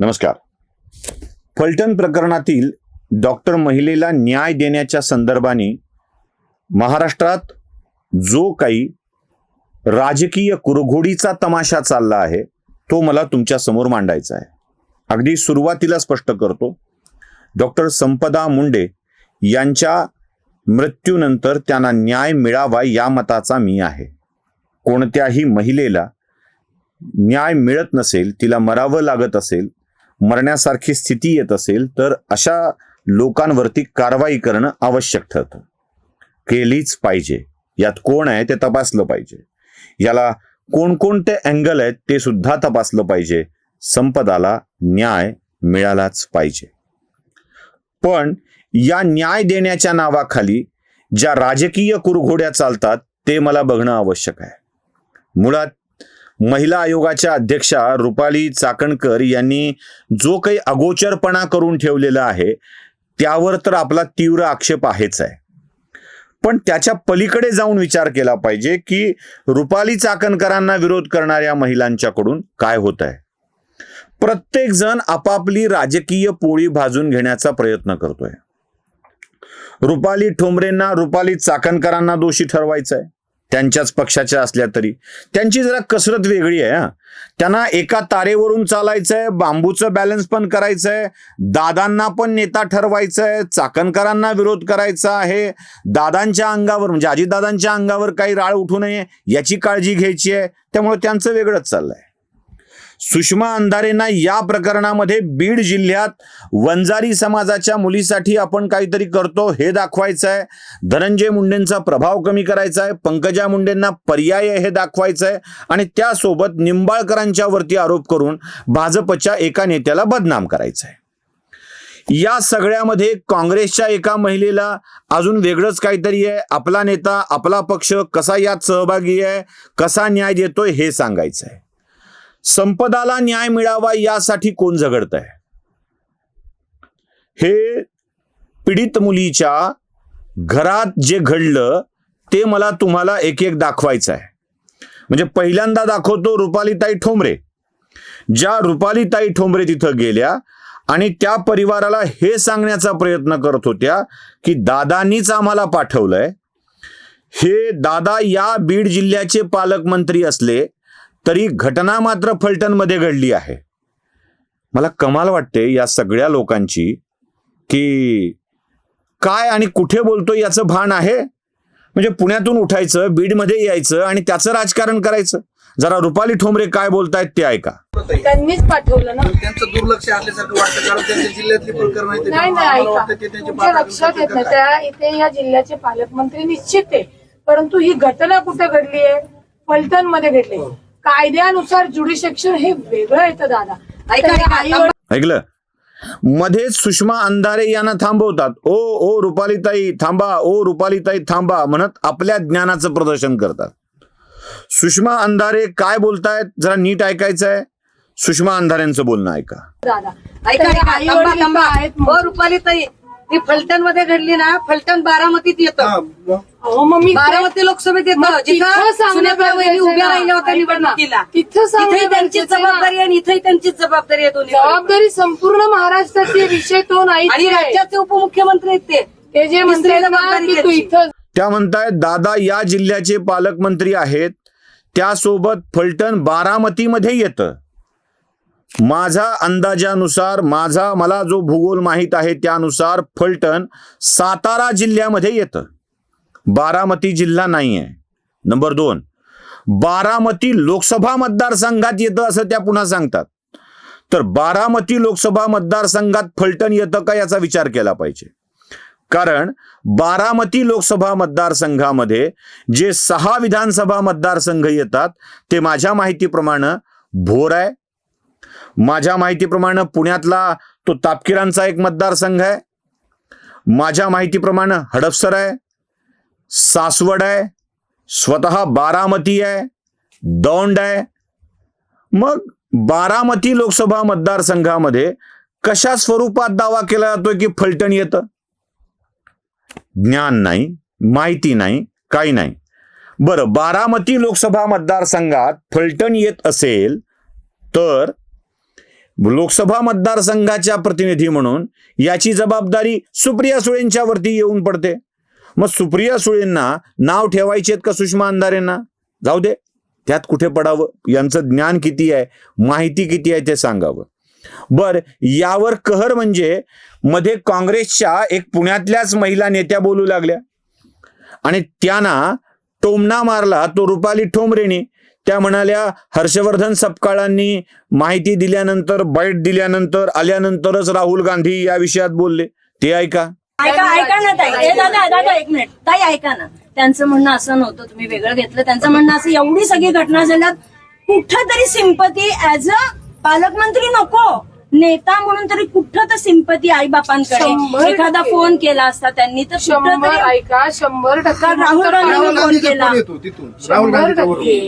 नमस्कार. फलटण प्रकरणातील डॉक्टर महिलेला न्याय देण्याच्या संदर्भाने महाराष्ट्रात जो काही राजकीय कुरघोडीचा तमाशा चालला आहे तो मला तुमच्यासमोर मांडायचा आहे. अगदी सुरुवातीला स्पष्ट करतो. डॉक्टर संपदा मुंडे यांच्या मृत्यूनंतर त्यांना न्याय मिळावा या मताचा मी आहे. कोणत्याही महिलेला न्याय मिळत नसेल तिला मरावं लागत असेल मरण्यासारखी स्थिती येत असेल तर अशा लोकांवरती कारवाई करणं आवश्यक ठरतं. केलीच पाहिजे. यात कोण आहे ते तपासलं पाहिजे. याला कोणकोणते अँगल आहेत ते सुद्धा तपासलं पाहिजे. संपदाला न्याय मिळालाच पाहिजे. पण या न्याय देण्याच्या नावाखाली ज्या राजकीय कुरघोड्या चालतात ते मला बघणं आवश्यक आहे. मुळात महिला आयोगाच्या अध्यक्षा रुपाली चाकणकर यांनी जो काही अगोचरपणा करून ठेवलेला आहे त्यावर तर आपला तीव्र आक्षेप आहेच आहे. पण त्याच्या पलीकडे जाऊन विचार केला पाहिजे की रुपाली चाकणकरांना विरोध करणाऱ्या महिलांच्याकडून काय होत आहे? प्रत्येक जण आपापली राजकीय पोळी भाजून घेण्याचा प्रयत्न करतोय. रुपाली ठोंबरेंना रुपाली चाकणकरांना दोषी ठरवायचं आहे त्यांच्याच पक्षाच्या असल्या तरी. त्यांची जरा कसरत वेगळी आहे हा. त्यांना एका तारेवरून चालायचंय बांबूचं बॅलन्स पण करायचंय दादांना पण नेता ठरवायचं आहे चाकणकरांना विरोध करायचा आहे. दादांच्या अंगावर म्हणजे अजितदादांच्या अंगावर काही राळ उठू नये याची काळजी घ्यायची आहे त्यामुळे त्यांचं वेगळंच चाललंय. सुषमा अंधारेंना या प्रकरणामध्ये बीड जिल्ह्यात वंजारी समाजाच्या मुलीसाठी आपण काहीतरी करतो हे दाखवायचं आहे धनंजय मुंडेंचा प्रभाव कमी करायचा आहे पंकजा मुंडेंना पर्याय हे दाखवायचं आहे आणि त्यासोबत निंबाळकरांच्या वरती आरोप करून भाजपच्या एका नेत्याला बदनाम करायचं आहे या सगळ्यामध्ये काँग्रेसच्या एका महिलेला अजून वेगळंच काहीतरी आहे. आपला नेता आपला पक्ष कसा यात सहभागी आहे कसा न्याय देतोय हे सांगायचं आहे संपदाला न्याय मिळावा यासाठी कोण झगडत आहे हे पीडित मुलीच्या घरात जे घडलं ते मला तुम्हाला एक एक दाखवायचं आहे. म्हणजे पहिल्यांदा दाखवतो रुपालीताई ठोंबरे. ज्या रुपालीताई ठोंबरे तिथं गेल्या आणि त्या परिवाराला हे सांगण्याचा प्रयत्न करत होत्या की दादांनीच आम्हाला पाठवलंय. हे दादा या बीड जिल्ह्याचे पालकमंत्री असले तरी घटना मात्र फलटणमध्ये घडली आहे. मला कमाल वाटते या सगळ्या लोकांची की काय आणि कुठे बोलतो याचं भान आहे? म्हणजे पुण्यातून उठायचं बीडमध्ये यायचं आणि त्याचं राजकारण करायचं. जरा रुपाली ठोंबरे काय बोलतायत ते ऐका. त्यांनीच पाठवलं ना. त्यांचं दुर्लक्ष असल्यासारखं वाटतं कारण त्यांच्या जिल्ह्यातली प्रकरण आहे नाही त्याच्यामुळे नाही मला ऐका. वाटतं ते त्यांचे तुमच्या लक्षात येत नाही त्या इथे या जिल्ह्याचे पालकमंत्री निश्चित आहे परंतु ही घटना कुठे घडली आहे फलटणमध्ये घडली हो. कायद्यानुसार ज्युडिशेक्शन हे वेगळं येतं दादा. ऐका, ऐकलं? मध्येच सुषमा अंधारे यांना थांबवतात. ओ ओ रुपालीताई थांबा. ओ रुपालीताई थांबा म्हणत आपल्या ज्ञानाचं प्रदर्शन करतात. सुषमा अंधारे काय बोलतायत? जरा नीट ऐकायचं आहे सुषमा अंधारेंचं बोलणं ऐका. दादा ऐका आहेत हो म्हणून. रुपाली ताई ती फलटणमध्ये घडली ना फलटण बारामतीत येतं. मग? अहो, मग मी बारामती लोकसभेत मग येतं तिथं जिथं सुनेत्रा वहिनी उभ्या राहिल्या होत्या ना. निवडणुकीला. तिथं तिथेही त्यांची ना. जबाबदारी आहे आणि इथेही त्यांचीच जबाबदारी आहे दोन्ही जबाबदारी संपूर्ण महाराष्ट्राची विषय तो नाही आणि राज्याचे उपमुख्यमंत्री आहेत ते. ते जे म्हणतात ना जबाबदारी की तू त्यांची. इथं त्या म्हणतायत दादा या जिल्ह्याचे पालकमंत्री आहेत. त्यासोबत फलटण बारामतीमध्ये येतं. माझा अंदाजानुसार माझा मला जो भूगोल माहीत आहे त्यानुसार फलटण सातारा जिल्ह्यामध्ये येतं. बारामती जिल्हा नाही आहे नंबर दोन बारामती लोकसभा मतदारसंघात येतं असं त्या पुन्हा सांगतात. तर बारामती लोकसभा मतदारसंघात फलटण येतं का याचा विचार केला पाहिजे. कारण बारामती लोकसभा मतदारसंघामध्ये जे सहा विधानसभा मतदारसंघ येतात ते माझ्या माहितीप्रमाणे भोर आहे. माझ्या माहितीप्रमाणे पुण्यातला तो तापकिरांचा एक मतदारसंघ आहे. माझ्या माहितीप्रमाणे हडपसर आहे. सासवड आहे स्वतः बारामती आहे दौंड आहे. मग बारामती लोकसभा मतदारसंघामध्ये कशा स्वरूपात दावा केला जातोय की फलटण येतं? ज्ञान नाही माहिती नाही काही नाही. बरं बारामती लोकसभा मतदारसंघात फलटण येत असेल तर लोकसभा मतदारसंघाच्या प्रतिनिधी म्हणून याची जबाबदारी सुप्रिया सुळेंच्यावरती येऊन पडते. मग सुप्रिया सुळेंना नाव ठेवायचे का सुषमा अंधारेंना? जाऊ दे. त्यात कुठे पडावं? यांचं ज्ञान किती आहे? माहिती किती आहे ते सांगावं. बर यावर कहर म्हणजे मध्ये काँग्रेसच्या एक पुण्यातल्याच महिला नेत्या बोलू लागल्या. आणि त्यांना टोमणा मारला तो रुपाली ठोंबरेने. त्या म्हणाल्या हर्षवर्धन सपकाळांनी माहिती दिल्यानंतर बैठ दिल्यानंतर आल्यानंतरच राहुल गांधी या विषयात बोलले. ते ऐका. ऐका ऐका ना ताई. ए दादा दादा एक मिनिट. ताई ऐका ना. त्यांचं म्हणणं असं नव्हतं तुम्ही वेगळं घेतलं. त्यांचं म्हणणं असं एवढी सगळी घटना झाल्यात कुठं तरी सिंपती ऍज अ पालकमंत्री नको. नेता म्हणून तरी कुठं तर सिंपती आई शंभर बापांकडे एखादा. फोन केला असता त्यांनी तर कुठं शंभर तरी ऐका शंभर टक्के राहुल नंतर राहुल फोन केला. फोन येतो तिथून राहुल शंभर टक्के.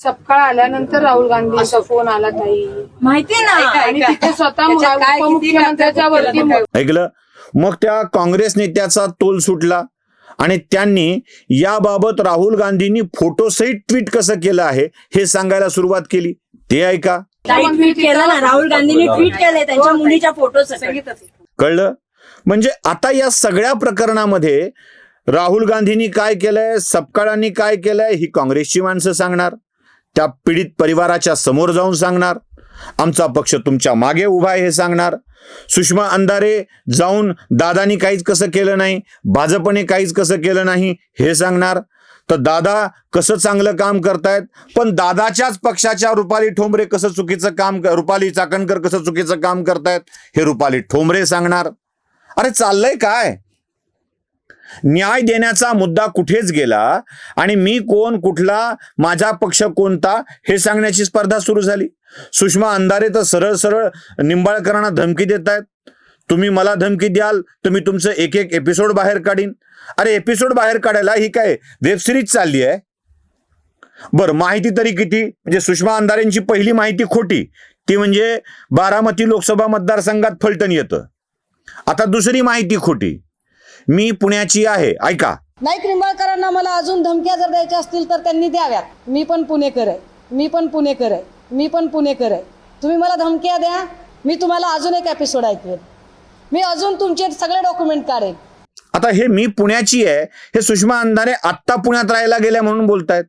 सपकाळ आल्यानंतर राहुल गांधींचा फोन आला ताई. माहिती ना? आणि तिथे स्वतः काय किती उपमुख्यमंत्र्याच्या वरती केलं ऐकलं? मग त्या काँग्रेस नेत्याचा तोल सुटला. आणि त्यांनी याबाबत राहुल गांधींनी फोटोसहित ट्विट कसं केलं आहे हे सांगायला सुरुवात केली. ते ऐका. ट्विट केलं ना राहुल गांधींनी ट्विट केलंय त्यांच्या मुलीच्या फोटो कळलं? म्हणजे आता या सगळ्या प्रकरणामध्ये राहुल गांधींनी काय केलंय सपकाळांनी काय केलंय ही काँग्रेसची माणसं सांगणार. त्या पीडित परिवाराच्या समोर जाऊन सांगणार. आमचा पक्ष तुमच्या मागे उभा आहे हे सांगणार. सुषमा अंधारे जाऊन दादानी काहीच कसं केलं नाही भाजपने काहीच कसं केलं नाही हे सांगणार. तर दादा कसं चांगलं काम करतायत पण दादाच्याच पक्षाच्या रुपाली ठोंबरे कसं चुकीचं काम रुपाली चाकणकर कसं चुकीचं काम करतायत हे रुपाली ठोंबरे सांगणार. अरे चाललंय काय? न्याय देण्याचा मुद्दा कुठेच गेला आणि मी कोण कुठला माझा पक्ष कोणता हे सांगण्याची स्पर्धा सुरू झाली. सुषमा अंधारे तर सरळ सरळ निंबाळकरांना धमकी देत आहेत. तुम्ही मला धमकी द्याल तर मी तुमचं एक एक एपिसोड बाहेर काढीन. अरे एपिसोड बाहेर काढायला ही काय वेब सिरीज चालली आहे? बर माहिती तरी किती? म्हणजे सुषमा अंधारेंची पहिली माहिती खोटी. ती म्हणजे बारामती लोकसभा मतदारसंघात फलटण येतं. आता दुसरी माहिती खोटी. मी पुण्याची आहे. ऐका. नाईक निंबाळकरांना मला अजून धमक्या जर द्यायच्या असतील तर त्यांनी द्याव्यात. मी पण पुणेकर आहे. मी पण पुणेकर आहे. मी पण पुणेकर आहे. तुम्ही मला धमक्या द्या मी तुम्हाला अजून एक एपिसोड ऐकवेन. मी अजून तुमचे सगळे डॉक्युमेंट काढेन. आता हे मी पुण्याची आहे हे सुषमा अंधारे आत्ता पुण्यात राहायला गेल्या म्हणून बोलतायत.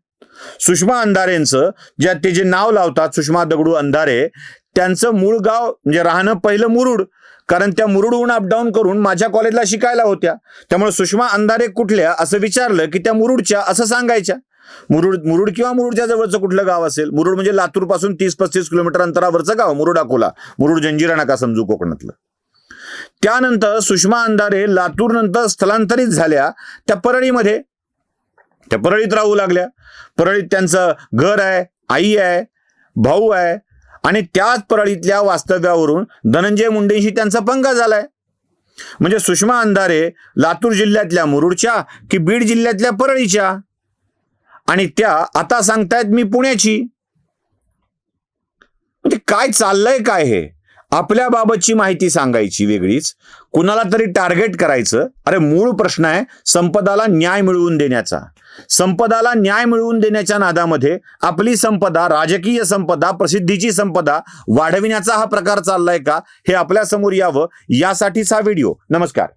सुषमा अंधारेंचं ज्या ते जे नाव लावतात सुषमा दगडू अंधारे त्यांचं मूळ गाव म्हणजे राहणं पहिलं मुरुड. कारण त्या मुरुडहून अपडाऊन करून माझ्या कॉलेजला शिकायला होत्या. त्यामुळे सुषमा अंधारे कुठल्या असं विचारलं की त्या मुरुडच्या असं सांगायच्या. मुरुड मुरुड किंवा मुरुडच्या जवळचं कुठलं गाव असेल? मुरुड म्हणजे लातूरपासून तीस पस्तीस किलोमीटर अंतरावरचं गाव मुरुड अकोला. मुरुड जंजिरा नाका समजू कोकणातलं. त्यानंतर सुषमा अंधारे लातूर नंतर स्थलांतरित झाल्या त्या परळीमध्ये. त्या परळीत राहू लागल्या. परळीत त्यांचं घर आहे आई आहे भाऊ आहे. आणि त्याच परळीतल्या वास्तव्यावरून धनंजय मुंडेंशी त्यांचा पंगा झालाय. म्हणजे सुषमा अंधारे लातूर जिल्ह्यातल्या मुरुडच्या की बीड जिल्ह्यातल्या परळीच्या? आणि त्या आता सांगतायत मी पुण्याची. म्हणजे काय चाललंय काय हे? आपल्या बाबतची माहिती सांगायची वेगळीच. कुणाला तरी टार्गेट करायचं. अरे मूळ प्रश्न आहे संपदाला न्याय मिळवून देण्याचा. संपदाला न्याय मिळवून देण्याच्या नादामध्ये आपली संपदा राजकीय संपदा प्रसिद्धीची संपदा वाढविण्याचा हा प्रकार चाललाय का? हे आपल्यासमोर यावं यासाठीचा व्हिडिओ. नमस्कार.